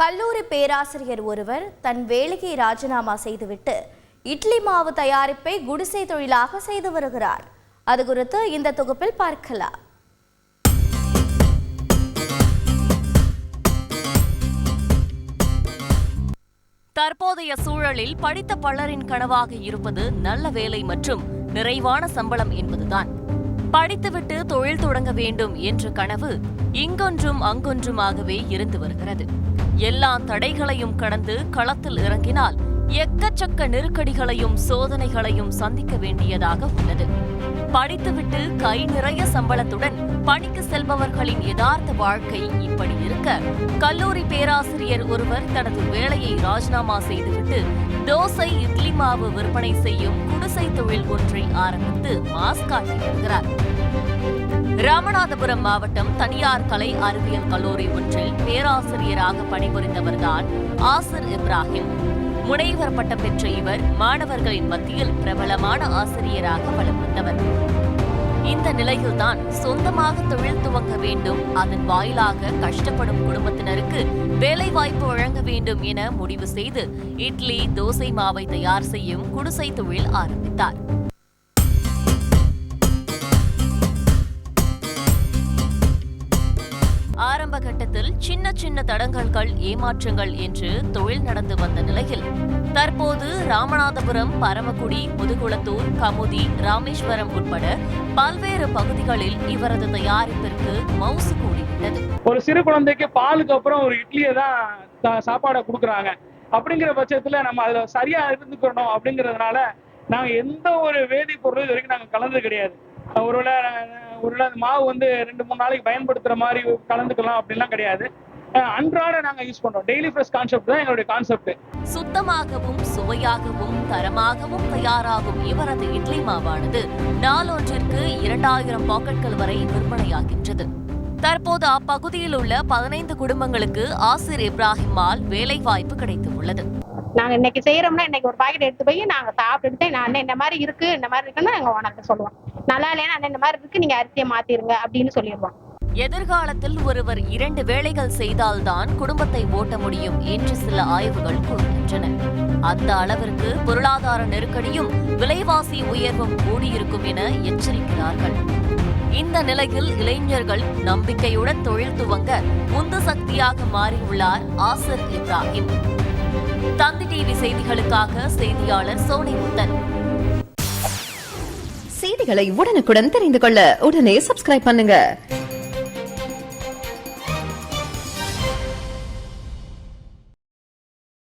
கல்லூரி பேராசிரியர் ஒருவர் தன் வேலையை ராஜினாமா செய்துவிட்டு இட்லி மாவு தயாரிப்பை குடிசை தொழிலாக செய்து வருகிறார். அது குறித்து இந்த தொகுப்பில் பார்க்கலாம். தற்போதைய சூழலில் படித்த பலரின் கனவாக இருப்பது நல்ல வேலை மற்றும் நிறைவான சம்பளம் என்பதுதான். படித்துவிட்டு தொழில் தொடங்க வேண்டும் என்ற கனவு இங்கொன்றும் அங்கொன்றுமாகவே இருந்து வருகிறது. எல்லா தடைகளையும் கடந்து களத்தில் இறங்கினால் எக்கச்சக்க நெருக்கடிகளையும் சோதனைகளையும் சந்திக்க வேண்டியதாக உள்ளது. படித்துவிட்டு கை நிறைய சம்பளத்துடன் பணிக்கு செல்பவர்களின் யதார்த்த வாழ்க்கை இப்படி இருக்க. கல்லூரி பேராசிரியர் ஒருவர் தனது வேலையை ராஜினாமா செய்துவிட்டு தோசை இட்லி மாவு விற்பனை செய்யும் குடிசை தொழில் ஒன்றை ஆரம்பித்து மாஸ் காட்டி வருகிறார். ராமநாதபுரம் மாவட்டம் தனியார் கலை அறிவியல் கல்லூரி ஒன்றில் பேராசிரியராக பணிபுரிந்தவர்தான் ஆசிர் இப்ராஹிம். முனைவர் பட்டம் பெற்ற இவர் மாணவர்களின் மத்தியில் பிரபலமான ஆசிரியராக வலம் வந்தவர் இந்த நிலையில்தான் சொந்தமாக தொழில் துவங்க வேண்டும் அதன் வாயிலாக கஷ்டப்படும் குடும்பத்தினருக்கு வேலைவாய்ப்பு வழங்க வேண்டும் என முடிவு செய்து இட்லி தோசை மாவை தயார் செய்யும் குடிசை தொழில் ஆரம்பித்தார். ஆரம்ப கட்டத்தில் சின்ன சின்ன தடங்கல்கள் ஏமாற்றங்கள் என்று தொழில் நடந்து வந்த நிலையில் தற்போது ராமநாதபுரம் பரமக்குடி முதுகுளத்தூர் கமுதி ராமேஸ்வரம் உட்பட பல்வேறு பகுதிகளில் இவரது தயாரிப்பிற்கு மவுசு கூடிவிட்டது. ஒரு சிறு குழந்தைக்கு பாலுக்கு அப்புறம் ஒரு இட்லியை தான் சா- சாப்பாடை கொடுக்குறாங்க. அப்படிங்கிற பட்சத்துல நம்ம அதுல சரியா இருந்துக்கணும் அப்படிங்கிறதுனால நாங்க எந்த ஒரு வேதிப்பொருளும் இது வரைக்கும் நாங்க கலந்தது கிடையாது. ஒருவேளை ஒருவேளை மாவு வந்து ரெண்டு மூணு நாளைக்கு பயன்படுத்துற மாதிரி கலந்துக்கலாம் அப்படின்லாம் கிடையாது. அன்றாட நாங்க யூஸ் பண்றோம். டெய்லி ஃப்ரெஷ் கான்செப்ட் தான் எங்களுடைய கான்செப்ட் சுத்தமாகவும் சுவையாகவும் தரமாகவும் தயாராகும் இவரது இட்லி மாவானது நாளொன்றிற்கு இரண்டாயிரம் பாக்கெட்கள் வரை விற்பனையாகின்றது. தற்போது அப்பகுதியில் உள்ள பதினைந்து குடும்பங்களுக்கு ஆசிர் இப்ராஹிமால் வேலை வாய்ப்பு கிடைத்து உள்ளது நாங்க இன்னைக்கு செய்யறோம்னா இன்னைக்கு ஒரு பாக்கெட் எடுத்து போய் நாங்க சாப்பிட்டுட்டு நான் அண்ணன் இந்த மாதிரி இருக்கு இந்த மாதிரி இருக்குன்னு நாங்க உனக்கு சொல்லுவோம். நல்லா இல்லைன்னா அண்ணன் இந்த மாதிரி இருக்கு நீங்க அரிசியை மாத்திருங்க அப்படின்னு சொல்லிடுவோம் எதிர்காலத்தில் ஒருவர் இரண்டு வேலைகள் செய்தால்தான் குடும்பத்தை ஓட்ட முடியும் என்று சில ஆய்வுகள் கூறுகின்றன. அந்த அளவிற்கு பொருளாதார நெருக்கடியும் விலைவாசி உயர்வும் கூடியிருக்கும் என எச்சரிக்கிறார்கள். இந்த நிலையில் இளைஞர்கள் நம்பிக்கையுடன் தொழில் துவங்க உந்து சக்தியாக மாறியுள்ளார் ஆசர் இப்ராஹிம். தந்தி டிவி செய்திகளுக்காக செய்தியாளர் சோனிமுத்தன். செய்திகளை உடனுக்குடன் தெரிந்து கொள்ள உடனே சப்ஸ்கிரைப் பண்ணுங்க.